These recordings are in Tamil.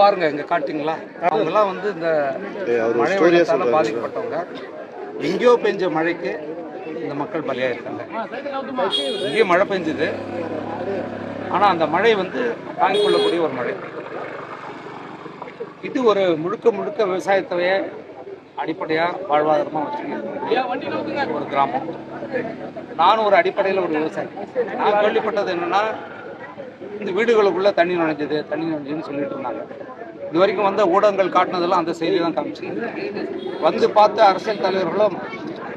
பாருங்க இங்க காட்டிங்களா அவங்கெல்லாம் வந்து இந்த மழை வெள்ளத்தால பாதிக்கப்பட்டவங்க. எங்கேயோ பெஞ்ச மழைக்கு இந்த மக்கள் பலியாயிருக்காங்க. இங்கேயே மழை பெஞ்சது. ஆனா அந்த மழை வந்து தாங்கிக் கொள்ளக்கூடிய ஒரு மழை. இது ஒரு முழுக்க முழுக்க விவசாயத்தையே அடிப்படையா வாழ்வாதாரமா வச்சுக்க ஒரு கிராமம். நானும் ஒரு அடிப்படையில் ஒரு விவசாயி நான் கேள்விப்பட்டது என்னன்னா இந்த வீடுகளுக்குள்ள தண்ணி நுழைஞ்சது தண்ணி நுழைஞ்சதுன்னு சொல்லிட்டு இருந்தாங்க. இது வரைக்கும் வந்த ஊடகங்கள் காட்டினதெல்லாம் அந்த செய்தி தான் காமிச்சு வந்து பார்த்த அரசியல் தலைவர்களும்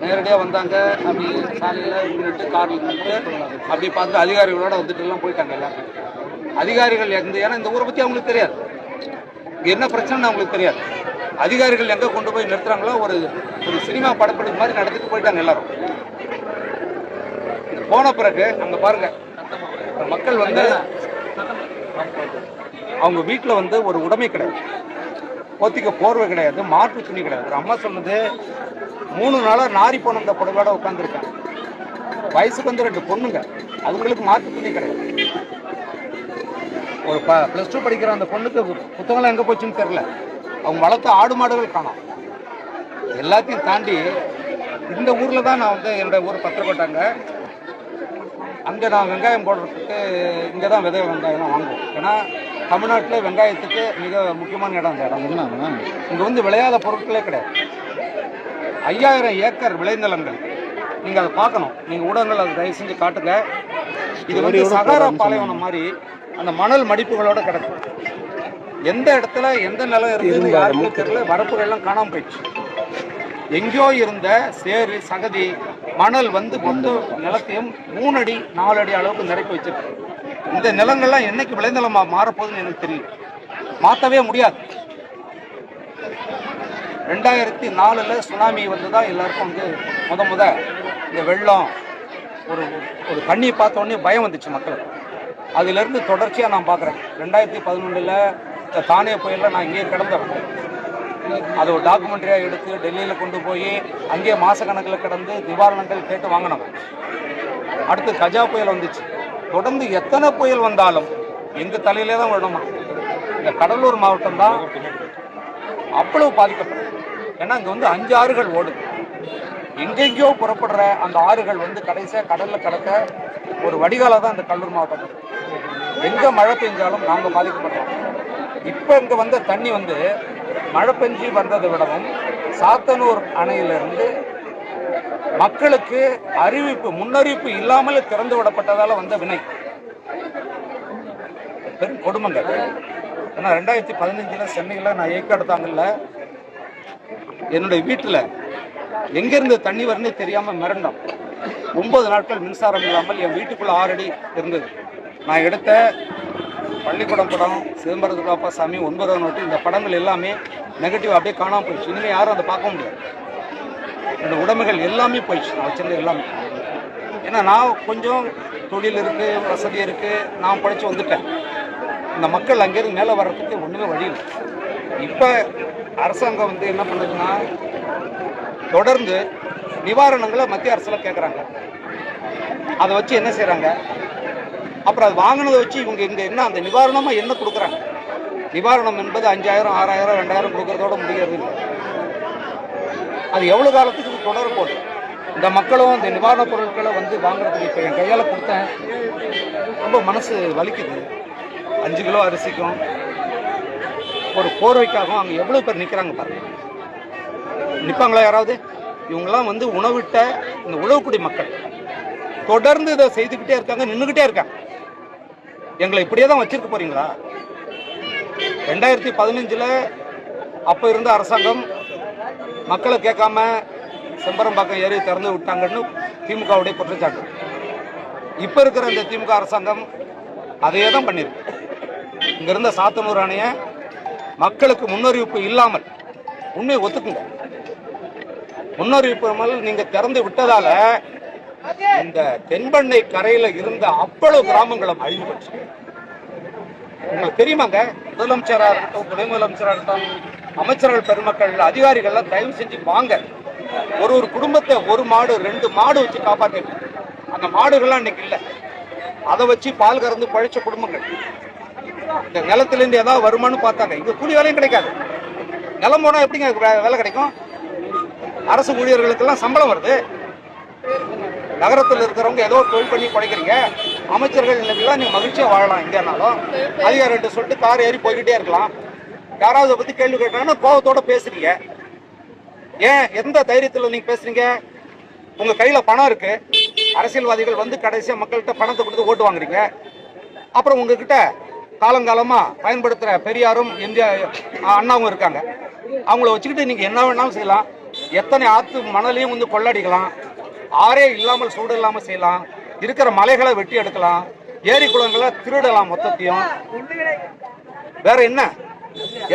நேரடியாக வந்தாங்க அப்படி சாலையில் நின்றுட்டு காரில் நின்று அப்படி பார்த்து அதிகாரிகளோட வந்துட்டு எல்லாம் போயிட்டாங்க எல்லாரும். அதிகாரிகள் எந்த ஏன்னா இந்த ஊரை பற்றி அவங்களுக்கு தெரியாது. என்ன பிரச்சனைன்னு அவங்களுக்கு தெரியாது. அதிகாரிகள் எங்கே கொண்டு போய் நிறுத்துறாங்களோ ஒரு ஒரு சினிமா படப்பிடிப்பு மாதிரி நடத்திட்டு போயிட்டாங்க எல்லாரும். போன பிறகு அங்க பாருங்க மக்கள் வந்து அவங்க வீட்டில் வந்து ஒரு உடைமை கிடையாது. போத்திக்க போர்வை கிடையாது மாற்று துணி கிடையாது. ஒரு அம்மா சொன்னது மூணு நாளாக நாரி போன அந்த புடவையோட உட்காந்துருக்காங்க வயசுக்கு வந்து ரெண்டு பொண்ணுங்க. அவங்களுக்கு மாற்று துணி கிடையாது. ஒரு ப ப்ளஸ் டூ படிக்கிற அந்த பொண்ணுக்கு புத்தகம்லாம் எங்கே போச்சுன்னு தெரில அவங்க வளர்த்த ஆடு மாடுகள் காணோம். எல்லாத்தையும் தாண்டி இந்த ஊரில் தான் நான் வந்து என்னுடைய ஊர் பத்திரப்பட்டாங்க அங்கே நான் வெங்காயம் போடுறதுக்கு இங்கே தான் விதை வெங்காயம் வாங்குவோம். ஏன்னா தமிழ்நாட்டில் வெங்காயத்துக்கு மிக முக்கியமான இடம் அந்த இடம். இங்கே வந்து விளையாத பொருட்களே கிடையாது. ஐயாயிரம் ஏக்கர் விளைநிலங்கள். நீங்கள் அதை பார்க்கணும். நீங்கள் ஊடகங்கள் அதை தயவு செஞ்சு காட்டுங்க. இது வந்து சகாரா பாலைவனம் மாதிரி அந்த மணல் மடிப்புகளோட கிடக்கும். எந்த இடத்துல எந்த நிலம் இருக்குன்னு யாருக்குமே தெரியல. வரப்புகள் எல்லாம் காணாம போயிடுச்சு. எங்கேயோ இருந்த சேரு சகதி மணல் வந்து மொத்த நிலத்தையும் மூணடி நாலு அடி அளவுக்கு நிரப்பி வச்சிருக்கு. இந்த நிலங்கள்லாம் என்னைக்கு விளைநிலமாக மாறப்போகுதுன்னு எனக்கு தெரியும் மாற்றவே முடியாது. ரெண்டாயிரத்தி நாலில் சுனாமி வந்து தான் எல்லாருக்கும் வந்து முத முத இந்த வெள்ளம் ஒரு ஒரு தண்ணியை பார்த்தோன்னே பயம் வந்துச்சு மக்களுக்கு. அதிலிருந்து தொடர்ச்சியாக நான் பார்க்குறேன் ரெண்டாயிரத்தி பதினொன்றில் இந்த தானே புயலில் நான் இங்கேயே கிடந்தேன் அதை ஒரு டாக்குமெண்ட்ரியாக எடுத்து டெல்லியில் கொண்டு போய் அங்கேயே மாதக்கணக்கில் கிடந்து நிவாரணங்கள் கேட்டு வாங்கினோம் அடுத்து கஜா புயல் வந்துச்சு. தொடர்ந்து எத்தனை புயல் வந்தாலும் எங்கள் தலையிலே தான் விடணுமா இந்த கடலூர் மாவட்டம் தான் அவ்வளவு பாதிக்கப்படும் ஏன்னா இங்கே வந்து அஞ்சு ஆறுகள் ஓடுது. எங்கெங்கேயோ புறப்படுற அந்த ஆறுகள் வந்து கடைசியாக கடலில் கடக்க ஒரு வடிகால தான் இந்த கடலூர் மாவட்டம். எங்கே மழை பெஞ்சாலும் நாங்கள் பாதிக்கப்படுறோம். இப்போ இங்கே வந்த தண்ணி வந்து மழை பெஞ்சு வந்ததை விடவும் சாத்தனூர் அணையிலிருந்து மக்களுக்கு அறிவிப்பு முன்னறிவிப்பு இல்லாமல் திறந்து விடப்பட்டதால வந்த வினை. பெரும் கொடுமைங்க. ஏன்னா ரெண்டாயிரத்தி பதினஞ்சில் சென்னையில் நான் ஏற்காடு என்னுடைய வீட்டில் எங்கேருந்து தண்ணி வரும்னே தெரியாமல் மிரண்டோம். ஒன்பது நாட்கள் மின்சாரம் இல்லாமல் என் வீட்டுக்குள்ளே ஆறடி இருந்தது. நான் எடுத்த பள்ளிக்கூடம் படம் சிதம்பரத்து பாப்பா சாமி ஒன்பதாம் நோட்டு இந்த படங்கள் எல்லாமே நெகட்டிவ் அப்படியே காணாமல் போயிடுச்சு. இனிமேல் யாரும் அதை பார்க்க முடியாது. என்னோடய உடமைகள் எல்லாமே போயிடுச்சு. நான் வச்சிருந்த எல்லாமே. ஏன்னா நான் கொஞ்சம் தொழில் இருக்குது வசதி இருக்குது நான் படித்து வந்துட்டேன். இந்த மக்கள் அங்கேருந்து மேலே வர்றதுக்கு ஒன்றுமே வழி இல்லை. இப்போ அரசாங்கம் வந்து என்ன பண்ணுதுன்னா தொடர்ந்து நிவாரணங்களை மத்திய அரசில் கேட்குறாங்க அதை வச்சு என்ன செய்கிறாங்க அப்புறம் அது வாங்கினதை வச்சு இவங்க இங்கே என்ன அந்த நிவாரணமாக என்ன கொடுக்குறாங்க? நிவாரணம் என்பது அஞ்சாயிரம் ஆறாயிரம் ரெண்டாயிரம் கொடுக்கறதோட முடிகிறது இல்லை. அது எவ்வளோ காலத்துக்கு இது போகுது? இந்த மக்களும் இந்த நிவாரணப் பொருட்களை வந்து வாங்குறதுக்கு இப்போ என் கையால் கொடுத்தேன். ரொம்ப மனசு வலிக்குது. அஞ்சு கிலோ அரிசிக்கும் ஒரு போர்வைக்காகவும் அங்கே எவ்வளோ பேர் நிற்கிறாங்க பாருங்க. நிற்பாங்களா யாராவது? இவங்கெல்லாம் வந்து உணவிட்ட இந்த உழவுக்குடி மக்கள். தொடர்ந்து இதை செய்துக்கிட்டே இருக்காங்க நின்றுக்கிட்டே இருக்காங்க. எங்களை இப்படியே தான் வச்சிருக்க போறீங்களா? ரெண்டாயிரத்தி பதினஞ்சில் அப்போ இருந்த அரசாங்கம் மக்களை கேட்காம செம்பரம்பாக்கம் ஏறி திறந்து விட்டாங்கன்னு திமுகவுடைய குற்றச்சாட்டு. இப்போ இருக்கிற இந்த திமுக அரசாங்கம் அதையே தான் பண்ணியிருக்கு இங்க இருந்த சாத்தனூர் அணையை மக்களுக்கு முன்னறிவிப்பு இல்லாமல் உண்மையை ஒத்துக்குங்க. முன்னறிவிப்பு இல்லாமல் திறந்து விட்டதால இந்த தென்பண்ணை கரையில இருந்த அவ்வளவு கிராமங்களும் அழிஞ்சு போச்சு உங்களுக்கு தெரியுமாங்க? முதலமைச்சரா இருக்கட்டும் துணை முதலமைச்சரா இருக்கட்டும் அமைச்சர்கள் பெருமக்கள் அதிகாரிகள்லாம் தயவு செஞ்சு வாங்க. ஒரு ஒரு குடும்பத்தை ஒரு மாடு ரெண்டு மாடு வச்சு காப்பாத்திட்டு அந்த மாடுகள்லாம் இன்னைக்கு இல்லை. அதை வச்சு பால் கறந்து பழிச்ச குடும்பங்கள். இந்த நிலத்திலேருந்து ஏதாவது வருமானு பார்த்தாங்க. இங்க கூலி வேலையும் கிடைக்காது. நிலம் போனா எப்படிங்க வே- வேலை கிடைக்கும்? அரசு ஊழியர்களுக்கெல்லாம் சம்பளம் வருது. நகரத்தில் இருக்கிறவங்க ஏதோ தொழில் பண்ணி குறைக்கிறீங்க அமைச்சர்கள் இன்னைக்கெல்லாம் நீங்கள் மகிழ்ச்சியாக வாழலாம் இந்தியானாலும். அதிகாரிட்டு சொல்லிட்டு கார் ஏறி போய்கிட்டே இருக்கலாம். யாராவது பற்றி கேள்வி கேட்டாங்கன்னா கோபத்தோடு பேசுறீங்க. ஏன்? எந்த தைரியத்தில் நீங்கள் பேசுறீங்க? உங்கள் கையில் பணம் இருக்குது அரசியல்வாதிகள் வந்து கடைசியாக மக்கள்கிட்ட பணத்தை கொடுத்து ஓட்டு வாங்குறீங்க. அப்புறம் உங்ககிட்ட காலங்காலமாக பயன்படுத்துகிற பெரியாரும் இந்தியா அண்ணாவும் இருக்காங்க. அவங்கள வச்சுக்கிட்டு நீங்கள் என்ன வேணாலும் செய்யலாம். எத்தனை ஆற்று மணலையும் வந்து கொள்ளடிக்கலாம். ஆறே இல்லாமல் சூடு இல்லாமல் செய்யலாம். இருக்கிற மலைகளை வெட்டி எடுக்கலாம். ஏரி குளங்களை திருடலாம் மொத்தத்தையும். வேற என்ன?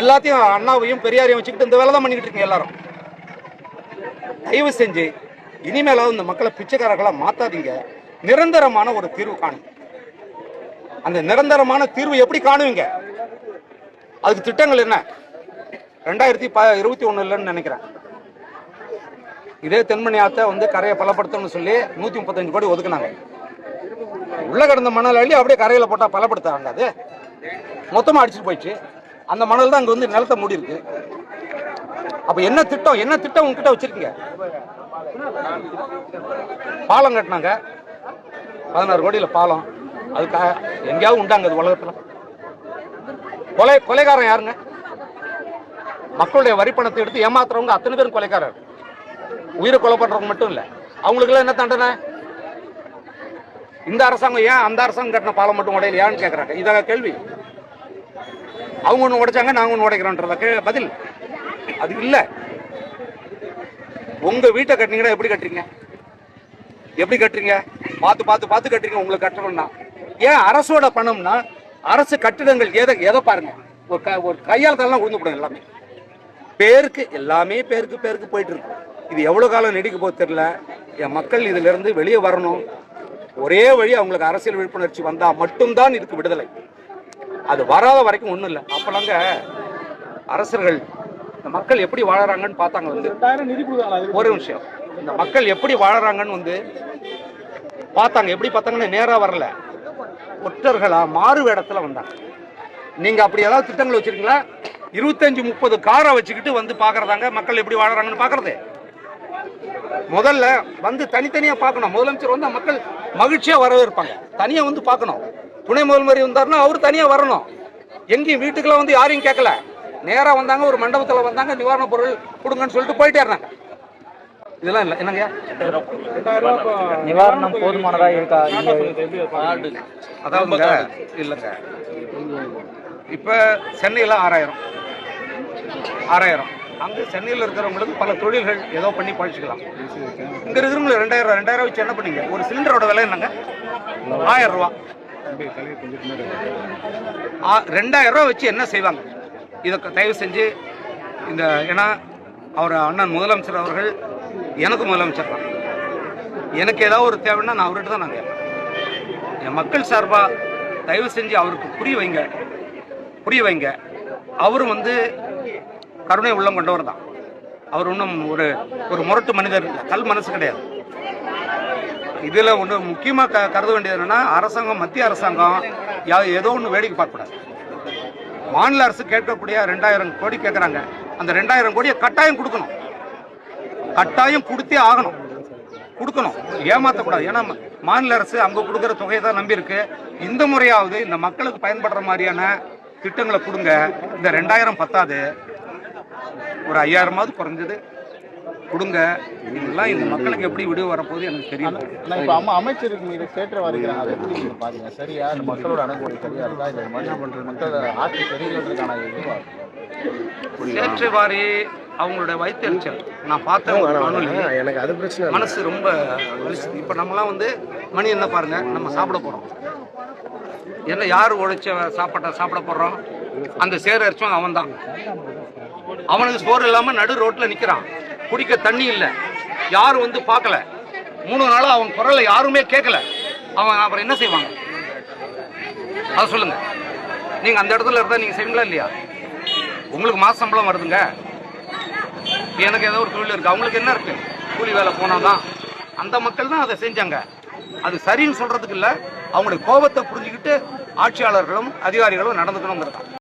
எல்லாத்தையும் அண்ணாவையும் பெரியாரையும் வச்சுக்கிட்டு இந்த வேலை தான் பண்ணிக்கிட்டு இருக்கீங்க எல்லாரும். தயவு செஞ்சு இனிமேலாவது இந்த மக்களை பிச்சைக்காரர்களாக மாத்தாதீங்க. நிரந்தரமான ஒரு தீர்வு காணும். அந்த நிரந்தரமான தீர்வு எப்படி காணுவீங்க? அதுக்கு திட்டங்கள் என்ன? ரெண்டாயிரத்தி ப இருபத்தி ஒண்ணு இல்லைன்னு நினைக்கிறேன். இதே தென்மணி ஆத்த வந்து கரையை பலப்படுத்தணும்னு சொல்லி நூத்தி முப்பத்தஞ்சு கோடி ஒதுக்குனாங்க. உள்ள கிடந்த மணல் அள்ளி அப்படியே கரையில போட்டா பலப்படுத்துறாங்க அது. மொத்தமா அடிச்சுட்டு போயிடுச்சு. அந்த மணல் தான் அங்க வந்து நிலத்தை மூடி இருக்கு. அப்போ என்ன திட்டம் என்ன திட்டம் உங்ககிட்ட வச்சிருக்கீங்க? பாலம் கட்டினாங்க. பதினாறு கோடியில பாலம். அதுக்காக எங்கேயாவது உண்டாங்க அது உலகத்துல. கொலை கொலைகாரன் யாருங்க? மக்களுடைய வரி பணத்தை எடுத்து ஏமாத்துறவங்க அத்தனை பேரும் கொலைக்காரர். உயிரை கொலை பண்றவங்க மட்டும் இல்லை. அவங்களுக்கெல்லாம் என்ன தண்டனை? இந்த அரசாங்கம் ஏன் அந்த அரசாங்கம் கட்டின பாலம் மட்டும் உடையலையான்னு கேட்கறாங்க இதாக கேள்வி. அவங்க ஒன்று உடைச்சாங்க நாங்கள் ஒன்று உடைக்கிறோன்றத பதில். அது இல்லை. உங்கள் வீட்டை கட்டினீங்கன்னா எப்படி கட்டுறீங்க? எப்படி கட்டுறீங்க? பார்த்து பார்த்து பார்த்து கட்டுறீங்க உங்களுக்கு கட்டணும்னா ஏன் அரசோட பணம்னா அரசு கட்டிடங்கள் எதை எதை பாருங்க. ஒரு க ஒரு கையால் தரலாம் உழுந்து போடுங்க எல்லாமே. பேருக்கு எல்லாமே பேருக்கு பேருக்கு போயிட்டு இருக்கும் இது எவ்வளவு காலம் நீடிக்க போகுது தெரியல. என் மக்கள் இதுல இருந்து வெளியே வரணும். ஒரே வழி அவங்களுக்கு அரசியல் விழிப்புணர்ச்சி வந்தா மட்டும்தான் இதுக்கு விடுதலை. அது வராத வரைக்கும் ஒண்ணும் இல்லை. அப்பலாங்க அரசர்கள் இந்த மக்கள் எப்படி வாழறாங்கன்னு பார்த்தாங்க வந்து. ஒரு நிமிஷம். இந்த மக்கள் எப்படி வாழறாங்கன்னு வந்து பார்த்தாங்க. எப்படி பார்த்தாங்கன்னு நேரா வரல. ஒற்றர்களா மாறு வேடத்துல வந்தாங்க. நீங்க அப்படி ஏதாவது திட்டங்கள் வச்சிருக்கீங்களா? இருபத்தஞ்சு முப்பது காரை வச்சுக்கிட்டு வந்து பாக்குறதாங்க மக்கள் எப்படி வாழறாங்கன்னு பாக்குறது முதல்ல வந்து தனித்தனியா பார்க்கணும். முதலமைச்சர் வந்து மக்கள் மகிழ்ச்சியா வரவேற்பாங்க. தனியா வந்து பார்க்கணும். துணை முதல்வர் வந்தாருன்னா அவர் தனியா வரணும். எங்கேயும் வீட்டுக்கெல்லாம் வந்து யாரையும் கேட்கல. நேரா வந்தாங்க ஒரு மண்டபத்துல வந்தாங்க நிவாரணப் பொருள் கொடுங்கன்னு சொல்லிட்டு போயிட்டே இருந்தாங்க. இதெல்லாம் இல்லை. என்னங்க? நிவாரணம் போதுமானதா இருக்கா? டாடா சொல்லுது எப்படி அது? அதாவதுங்க இல்லைங்க. இப்போ சென்னையில் ஆறாயிரம். ஆறாயிரம். அங்கே சென்னையில் இருக்கிறவங்களுக்கு பல தொழில்கள் ஏதோ பண்ணி பழிச்சுக்கலாம் இங்கே இருக்கிறவங்களுக்கு ரெண்டாயிரம் ரெண்டாயிரம் வச்சு என்ன பண்ணீங்க? ஒரு சிலிண்டரோட விலை என்னங்க? ஆயிரம் ரூபா. ரெண்டாயிரம் ரூபா வச்சு என்ன செய்வாங்க? இதை தயவு செஞ்சு இந்த ஏன்னா அவர் அண்ணன் முதலமைச்சர் அவர்கள் எனக்கு முதலமைச்சர் தான். எனக்கு ஏதாவது ஒரு தேவைன்னா நான் அவர்கிட்ட தான் நான் கேட்பேன். என் மக்கள் சார்பா தயவு செஞ்சு அவருக்கு புரிய வைங்க. புரிய வைங்க. அவரும் வந்து கருணை உள்ளம் கொண்டவர் தான். அவர் ஒன்றும் ஒரு ஒரு முரட்டு மனிதர் இல்லை கல் மனசு கிடையாது. இதில் ஒன்று முக்கியமாக க கருத வேண்டியது என்னென்னா அரசாங்கம் மத்திய அரசாங்கம் யா- ஏதோ ஒன்று வேடிக்கை பார்க்கக்கூடாது. மாநில அரசு கேட்கக்கூடிய ரெண்டாயிரம் கோடி கேட்குறாங்க அந்த ரெண்டாயிரம் கோடியை கட்டாயம் கொடுக்கணும். கட்டாயம் கொடுத்தே ஆகணும். கொடுக்கணும். ஏமாற்றக்கூடாது ஏன்னா மாநில அரசு அங்கே கொடுக்குற தொகையை தான் நம்பியிருக்கு. இந்த முறையாவது இந்த மக்களுக்கு பயன்படுற மாதிரியான திட்டங்களை கொடுங்க. இந்த ரெண்டாயிரம் பத்தாது. ஒரு ஐயாயிரமாவது குறைஞ்சது. கொடுங்க. இதெல்லாம் இந்த மக்களுக்கு எப்படி விடுவு வரப்போகுது எனக்கு தெரியல ஆனா இப்ப அம்மா அமைச்சருக்கு மீது சேற்ற வருகிறாங்க அதை எப்படி நீங்க பாத்தீங்க சரியா? இந்த மக்களோட அணுகுமுறை சரியா இருக்கா? இல்ல மாதிரி பண்றது மக்கள் ஆட்சி சரியில்லைன்றதுக்கான சேற்று வாரி அவங்களுடைய வயிற்றுச்சல் நான் பார்த்தேன் எனக்கு அது பிரச்சனை இல்லை. மனசு ரொம்ப இப்போ நம்மலாம் வந்து மணி என்ன பாருங்க நம்ம சாப்பிட போறோம். என்ன யார் உழைச்ச சாப்பாட்டை சாப்பிட போறோம்? அந்த சேர் அரிச்சவன் அவன் தான் அவனுக்கு சோறு இல்லாம நடு ரோட்டில் நிக்கிறான். குடிக்க தண்ணி இல்ல. யாரும் வந்து பார்க்கல. மூணு நாளாக அவன் குரலை யாருமே கேட்கல. அவன் அப்புறம் என்ன செய்வாங்க? அதை சொல்லுங்க. நீங்க அந்த இடத்துல இருந்தா நீங்க செய்வீங்களா இல்லையா? உங்களுக்கு மாச சம்பளம் வருதுங்க. எனக்கு ஏதோ ஒரு தொழில் இருக்குது அவங்களுக்கு என்ன இருக்கு? கூலி வேலை போனாதான். அந்த மக்கள் தான் அதை செஞ்சாங்க. அது சரின்னு சொல்றதுக்கு இல்ல. அவங்களுடைய கோபத்தை புரிஞ்சுக்கிட்டு ஆட்சியாளர்களும் அதிகாரிகளும் நடந்துக்கணுங்கிறது